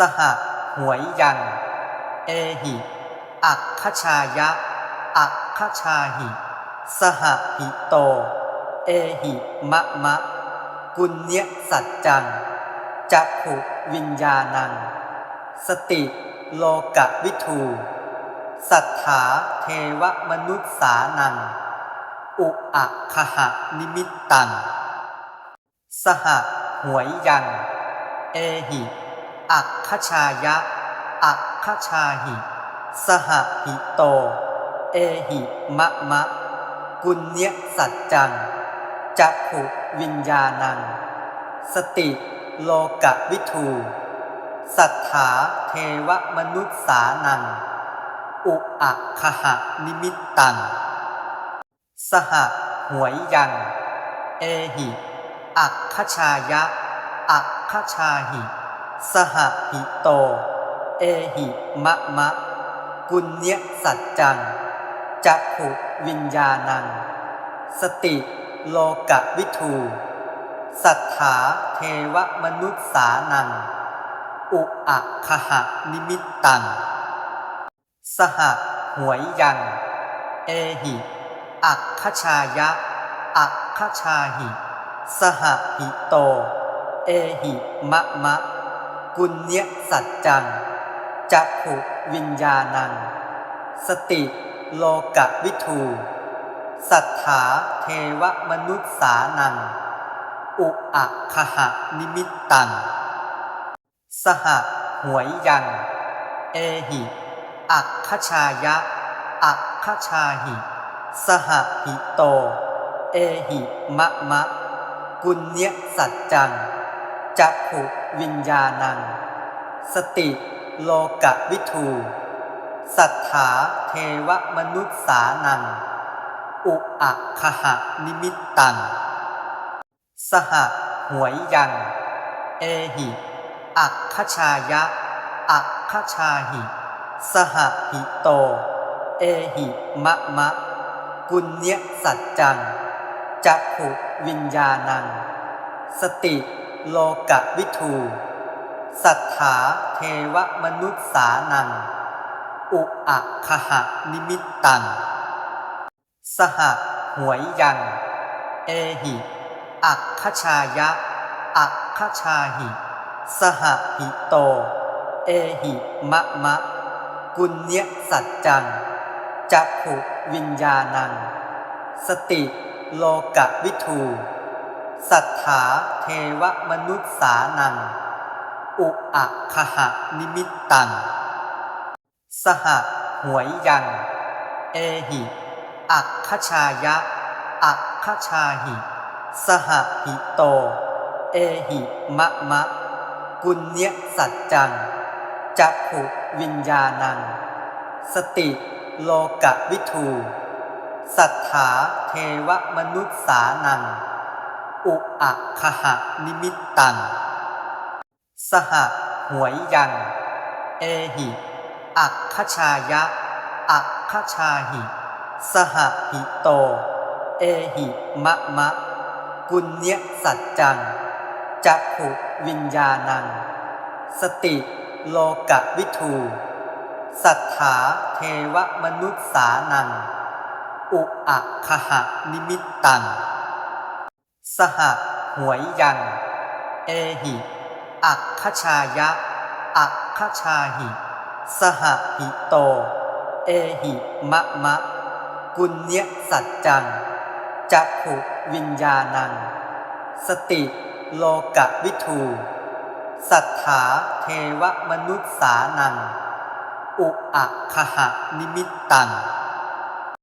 สหหวยยังเอหิอักขชายะอักขชาหิ สหหิโต เอหิมะมะ กุญเนยสัจจังจักขุวิญญาณัง สติโลกวิทูสัทธาเทวมนุษย์สานัง อุอะคหะนิมิตตัง สหหวยยัง เอหิ อักขชายะ อักขชาหิ สหหิโต เอหิมะมะ กุญเนยสัจจัง จักขุวิญญาณัง สติโลกะวิทู สัทธาเทวมนุษย์สานัง อุอะคหะนิมิตตัง สหหวยยัง เอหิ อักขชายะ อักขชาหิ สหหิโต เอหิมะมะ กุญเนยสัจจังจักขุวิญญาณัง สติโลกวิทูสัทธาเทวมนุษย์สานัง อุอะคหะนิมิตตัง สหหวยยัง เอหิอักขชายะ อักขชาหิ สหหิโต เอหิมะมะ กุญเนยสัจจังจักขุวิญญาณัง สติโลกะวิทูสัทธาเทวมนุษย์สานัง อุอะคหะนิมิตตัง สหหวยยัง เอหิ อักขชายะ อักขชาหิ สหหิโต เอหิมะมะ กุญเนยสัจจัง จักขุวิญญาณัง สติโลกวิทูสัทธาเทวมนุษย์สานัง อุอะคหะนิมิตตัง สหหวยยัง เอหิอักขชายะ อักขชาหิ สหหิโต เอหิมะมะกุญเนยสัจจัง จักขุวิญญาณัง สติ โลกวิทูสัทธาเทวมนุษย์สานัง อุอะคหะนิมิตตัง สหหวยยัง เอหิอักขชายะ อักขชาหิ สหหิโต เอหิมะมะ กุญเนสัจจัง จักขุวิญญาณัง สติโลกวิทู สัทธาเทวมนุษย์สานัง อุอะคหะนิมิตตัง สหหวยยัง เอหิอักขชายะ อักขชาหิ สหหิโต เอหิมะมะ กุญเนสัจจัง จักขุวิญญาณัง สติโลกวิทู สัทธาเทวมนุษย์สานัง อุอะคหะนิมิตตัง สหหวยยัง เอหิอักขชายะอักขชาหิ สหหิโต เอหิมะมะ กุญเนยสัจจัง จักขุวิญญาณัง สติโลกวิทูสัทธาเทวมนุษสานัง อุอะคหะนิมิตตัง สหหวยยังเอหิอักขชายะอักขชาหิ สหหิโต เอหิมะมะ กุญเนยสัจจังจักขุวิญญาณัง สติโลกะวิทูสัทธาเทวมนุษย์สานัง อุอะคหะนิมิตตัง